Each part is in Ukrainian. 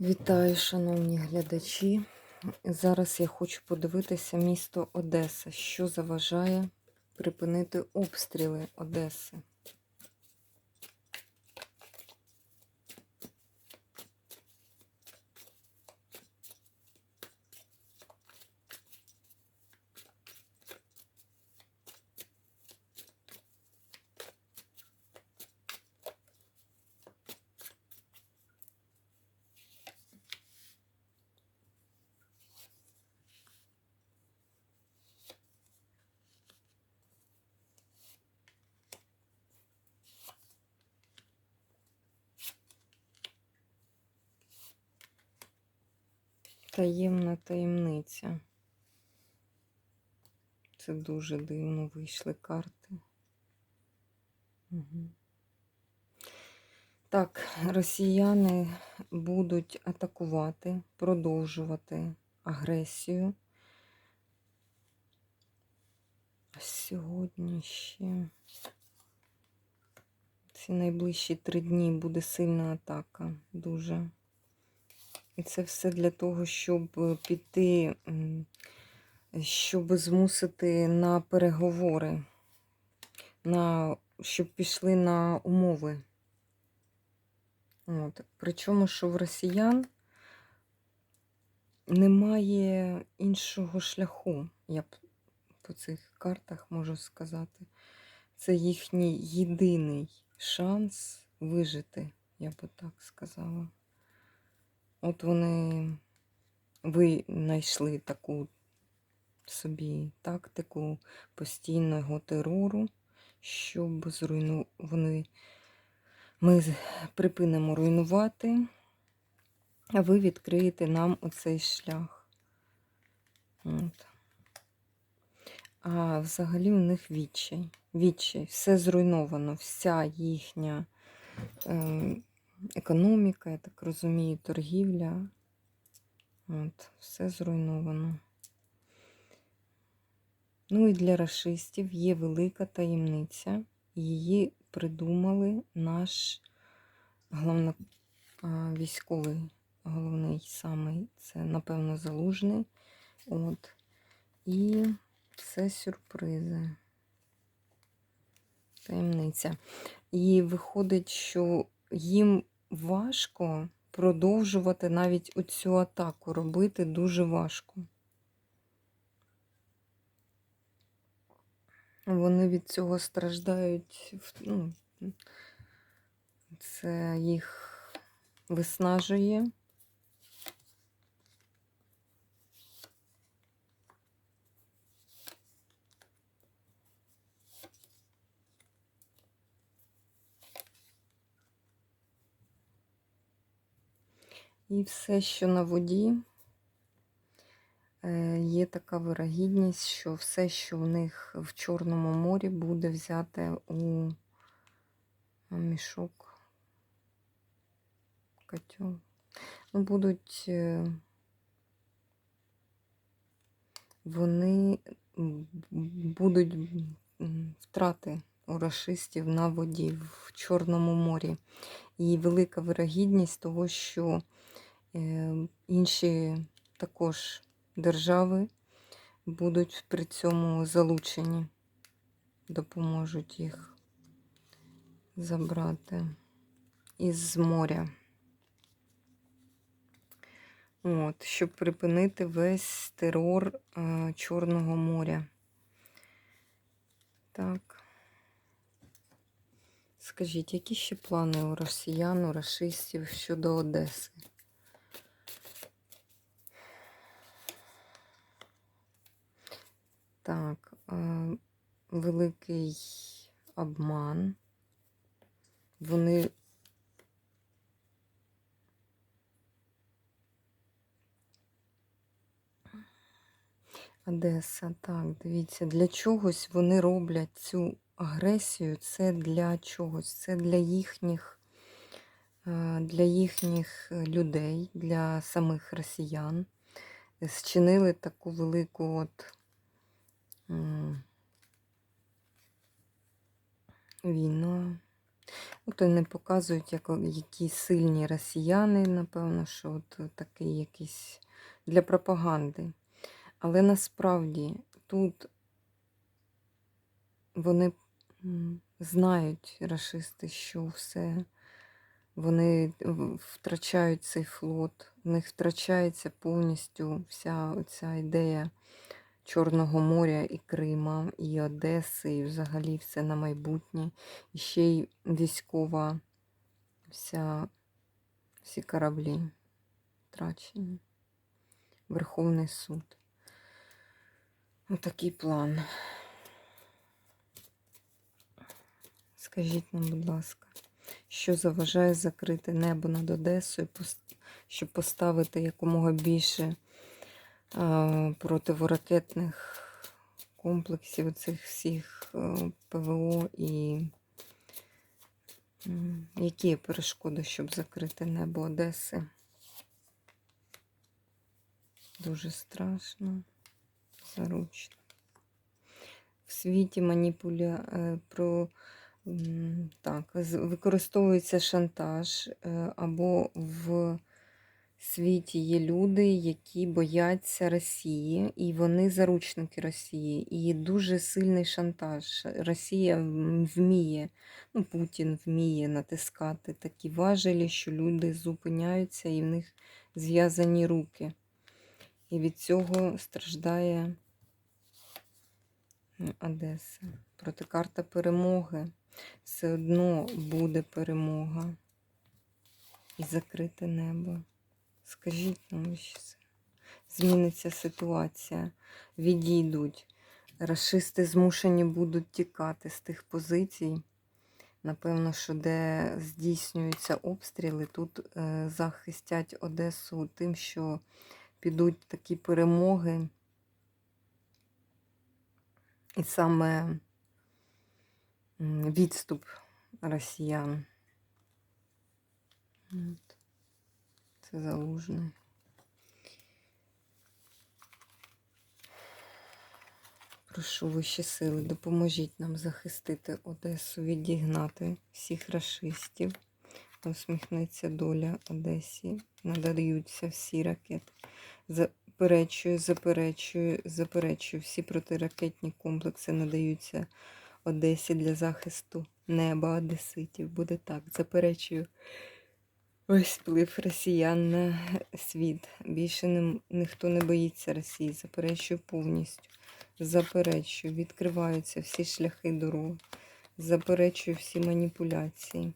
Вітаю, шановні глядачі. Зараз я хочу подивитися місто Одеса, що заважає припинити обстріли Одеси. Таємна таємниця. Це дуже дивно вийшли карти. Угу. Так, росіяни будуть атакувати, продовжувати агресію. А сьогодні ще ці найближчі три дні буде сильна атака. Дуже. І це все для того, щоб піти, щоб змусити на переговори, на, щоб пішли на умови. От. Причому, що в росіян немає іншого шляху, я б по цих картах можу сказати. Це їхній єдиний шанс вижити, я би так сказала. От вони винайшли таку собі тактику постійного терору, щоб зруйну... вони ми припинимо руйнувати, а ви відкриєте нам оцей шлях. От. А взагалі у них відчай. Відчай. Все зруйновано, вся їхня. Ем, економіка, я так розумію, торгівля. От, все зруйновано. Ну і для расистів є велика таємниця. Її придумали наш головно, військовий, головний самий, це, напевно, залужний. От. І це сюрпризи. Таємниця. І виходить, що їм важко продовжувати навіть оцю атаку робити дуже важко. Вони від цього страждають, ну, це їх виснажує. І все, що на воді, е, є така вирогідність, що все, що в них в Чорному морі, буде взяте у мішок котел. Ну, будуть е, вони будуть втрати у рашистів на воді в Чорному морі. І велика вирогідність того, що інші також держави будуть при цьому залучені, допоможуть їх забрати із моря. От, щоб припинити весь терор е, Чорного моря. Так. Скажіть, які ще плани у росіян, у расистів щодо Одеси? Так, е, великий обман. Вони Одеса, так, дивіться, для чогось вони роблять цю агресію. Це для чогось, це для їхніх, е, для їхніх е, людей, для самих росіян. Зчинили таку велику от м, війну. От не показують, як, які сильні росіяни, напевно, що от такий якийсь для пропаганди. Але насправді тут вони знають, рашисти, що все. Вони втрачають цей флот, в них втрачається повністю вся ця ідея Чорного моря і Крима, і Одеси, і взагалі все на майбутнє. І ще й військова вся, всі кораблі втрачені. Верховний суд. Отакий план. Скажіть нам, будь ласка, що заважає закрити небо над Одесою, щоб поставити якомога більше противоракетних комплексів цих всіх е, ПВО і які перешкоди, щоб закрити небо Одеси? Дуже страшно, заручно. В світі маніпуля е, про так, використовується шантаж, е, або в світі є люди, які бояться Росії, і вони заручники Росії. І дуже сильний шантаж. Росія вміє, ну, Путін вміє натискати такі важелі, що люди зупиняються і в них зв'язані руки. І від цього страждає Одеса. Проти карта перемоги. Все одно буде перемога. І закрите небо. Скажіть що. Зміниться ситуація, відійдуть. Рашисти змушені будуть тікати з тих позицій. Напевно, що де здійснюються обстріли, тут е, захистять Одесу тим, що підуть такі перемоги. І саме відступ росіян. От. Це залужний. Прошу вищі сили, допоможіть нам захистити Одесу, відігнати всіх рашистів. Усміхнеться доля Одесі, надаються всі ракети. Заперечую, заперечую, заперечую. Всі протиракетні комплекси надаються Одесі для захисту неба Одеситів. Буде так. Заперечую. Ось вплив росіян на світ. Більше не, ніхто не боїться Росії. Заперечую повністю. Заперечую. Відкриваються всі шляхи дороги. Заперечую всі маніпуляції.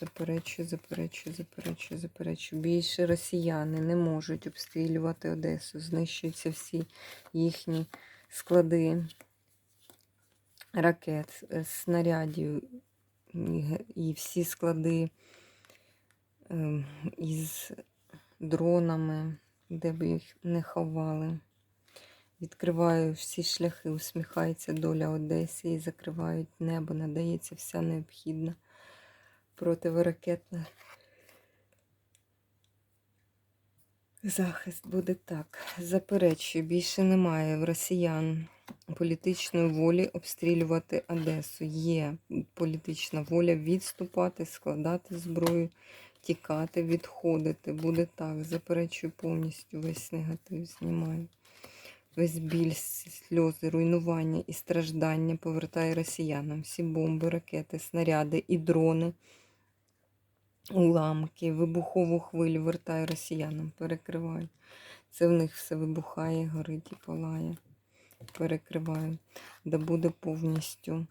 Заперечую, заперечую, заперечую, заперечую. Більше росіяни не можуть обстрілювати Одесу. Знищуються всі їхні склади ракет, е, снарядів і всі склади із дронами, де б їх не ховали. Відкриваю всі шляхи, усміхається доля Одесі і закривають небо, надається вся необхідна противоракетна захист буде так. Заперечую, більше немає в росіян політичної волі обстрілювати Одесу. Є політична воля відступати, складати зброю, тікати, відходити. Буде так. Заперечую повністю весь негатив, знімаю. Весь біль, сльози, руйнування і страждання повертає росіянам. Всі бомби, ракети, снаряди і дрони, уламки, вибухову хвилю вертає росіянам, перекриваю. Це в них все вибухає, горить і палає. Перекриваю. Да буде повністю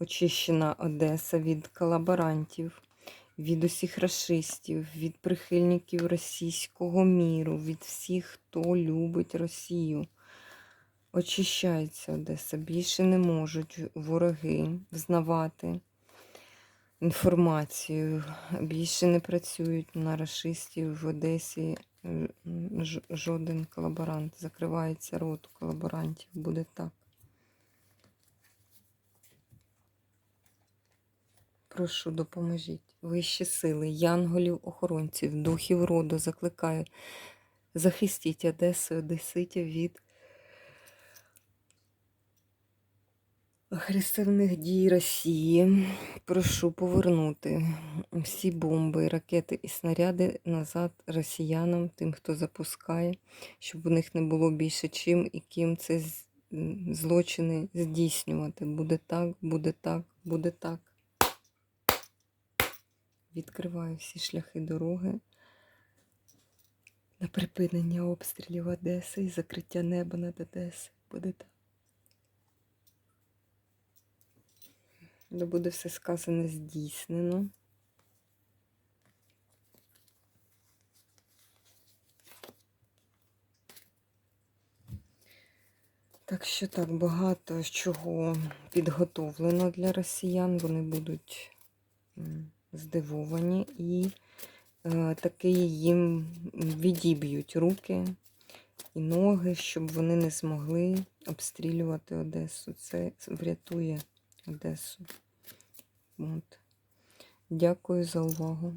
очищена Одеса від колаборантів, від усіх расистів, від прихильників російського міру, від всіх, хто любить Росію. Очищається Одеса. Більше не можуть вороги взнавати інформацію. Більше не працюють на расистів в Одесі. Жоден колаборант. Закривається рот колаборантів. Буде так. Прошу, допоможіть. Вищі сили, янголів, охоронців, духів роду закликаю. Захистіть Одесу, Одеситів від агресивних дій Росії. Прошу повернути всі бомби, ракети і снаряди назад росіянам, тим, хто запускає, щоб у них не було більше чим і ким це злочини здійснювати. Буде так, буде так, буде так. Відкриваю всі шляхи дороги на припинення обстрілів Одеси і закриття неба над Одесою. Буде так. Да буде все сказане здійснено. Так що так, багато чого підготовлено для росіян. Вони будуть здивовані і е, таки їм відіб'ють руки і ноги, щоб вони не змогли обстрілювати Одесу. Це врятує Одесу. От. Дякую за увагу.